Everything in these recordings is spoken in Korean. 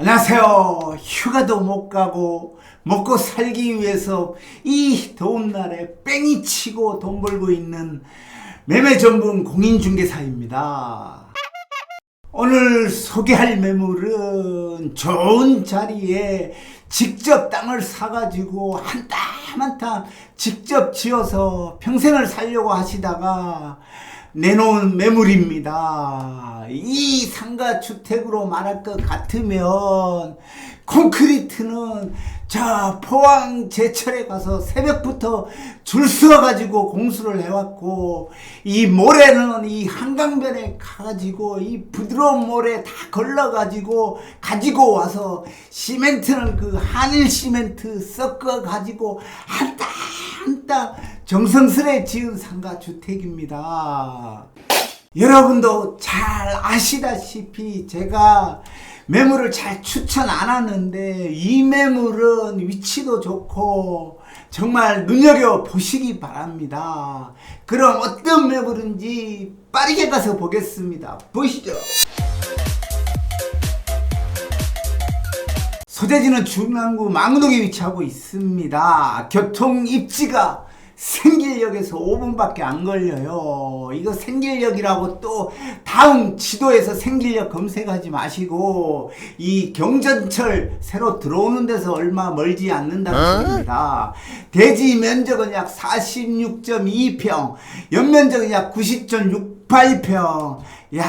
안녕하세요. 휴가도 못 가고 먹고 살기 위해서 이 더운 날에 뺑이 치고 돈 벌고 있는 매매 전문 공인중개사입니다. 오늘 소개할 매물은 좋은 자리에 직접 땅을 사가지고 한땀 한땀 직접 지어서 평생을 살려고 하시다가 내놓은 매물입니다. 이 상가 주택으로 말할 것 같으면 콘크리트는 저 포항 제철에 가서 새벽부터 줄 서가지고 공수를 해왔고 이 모래는 이 한강변에 가가지고 이 부드러운 모래 다 걸러가지고 가지고 와서 시멘트는 그 한일 시멘트 섞어 가지고 한땀 한땀 정성스레 지은 상가 주택입니다. 여러분도 잘 아시다시피 제가 매물을 잘 추천 안 하는데 이 매물은 위치도 좋고 정말 눈여겨 보시기 바랍니다. 그럼 어떤 매물인지 빠르게 가서 보겠습니다. 보시죠. 소재지는 중랑구 망동에 위치하고 있습니다. 교통 입지가 생길역에서 5분밖에 안 걸려요. 이거 생길역이라고 또 다음 지도에서 생길역 검색하지 마시고 이 경전철 새로 들어오는 데서 얼마 멀지 않는다는 소리입니다. 대지 면적은 약 46.2평, 연면적은 약 90.68평. 야,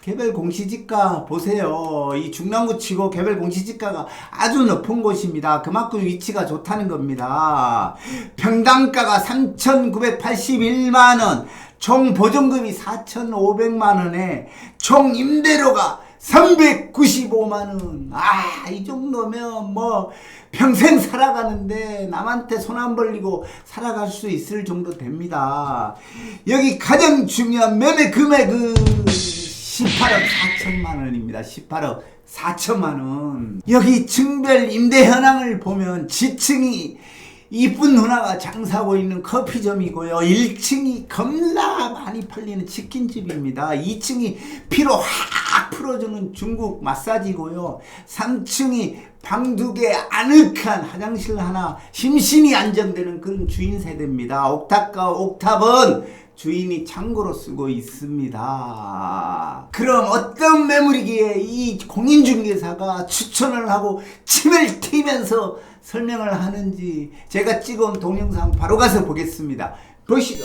개별 공시지가 보세요. 이 중랑구 치고 개별 공시지가가 아주 높은 곳입니다. 그만큼 위치가 좋다는 겁니다. 평당가가 3,981만원, 총 보증금이 4,500만원에 총 임대료가 395만원. 아, 이 정도면 뭐 평생 살아가는데 남한테 손 안 벌리고 살아갈 수 있을 정도 됩니다. 여기 가장 중요한 매매 금액은 18억 4천만 원입니다. 18억 4천만 원. 여기 층별 임대 현황을 보면 지층이 이쁜 누나가 장사하고 있는 커피점이고요. 1층이 겁나 많이 팔리는 치킨집입니다. 2층이 피로 확 풀어주는 중국 마사지고요. 3층이 방 두 개 아늑한 화장실 하나 심신이 안정되는 그런 주인 세대입니다. 옥탑과 옥탑은 주인이 창고로 쓰고 있습니다. 그럼 어떤 매물이기에 이 공인중개사가 추천을 하고 침을 튀면서 설명을 하는지 제가 찍은 동영상 바로 가서 보겠습니다. 보시죠.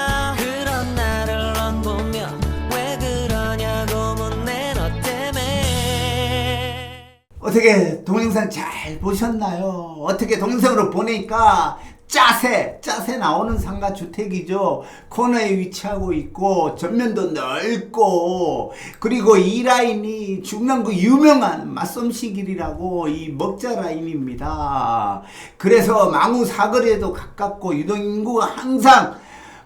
어떻게 동영상 잘 보셨나요? 어떻게 동영상으로 보니까 짜세, 짜세 나오는 상가 주택이죠. 코너에 위치하고 있고 전면도 넓고 그리고 이 라인이 중랑구 유명한 맛솜씨 길이라고 이 먹자 라인입니다. 그래서 망우 사거리에도 가깝고 유동 인구가 항상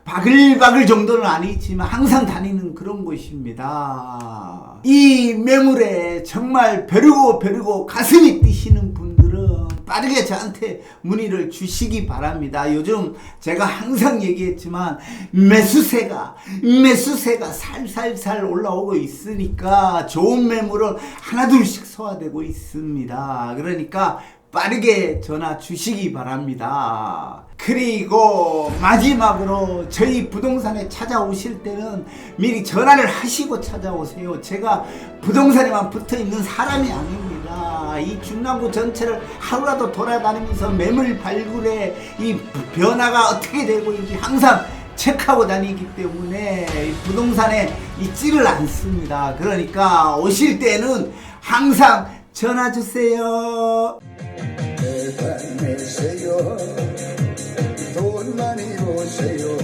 바글바글 정도는 아니지만 항상 다니는 그런 곳입니다. 이 매물에 정말 벼르고 벼르고 가슴이 뛰시는 분들은 빠르게 저한테 문의를 주시기 바랍니다. 요즘 제가 항상 얘기했지만 매수세가 매수세가 살살살 올라오고 있으니까 좋은 매물을 하나둘씩 소화되고 있습니다. 그러니까 빠르게 전화 주시기 바랍니다. 그리고 마지막으로 저희 부동산에 찾아오실 때는 미리 전화를 하시고 찾아오세요. 제가 부동산에만 붙어 있는 사람이 아닙니다. 이 중남구 전체를 하루라도 돌아다니면서 매물 발굴에 이 변화가 어떻게 되고 있는지 항상 체크하고 다니기 때문에 이 부동산에 있지를 않습니다. 그러니까 오실 때는 항상 전화 주세요. 대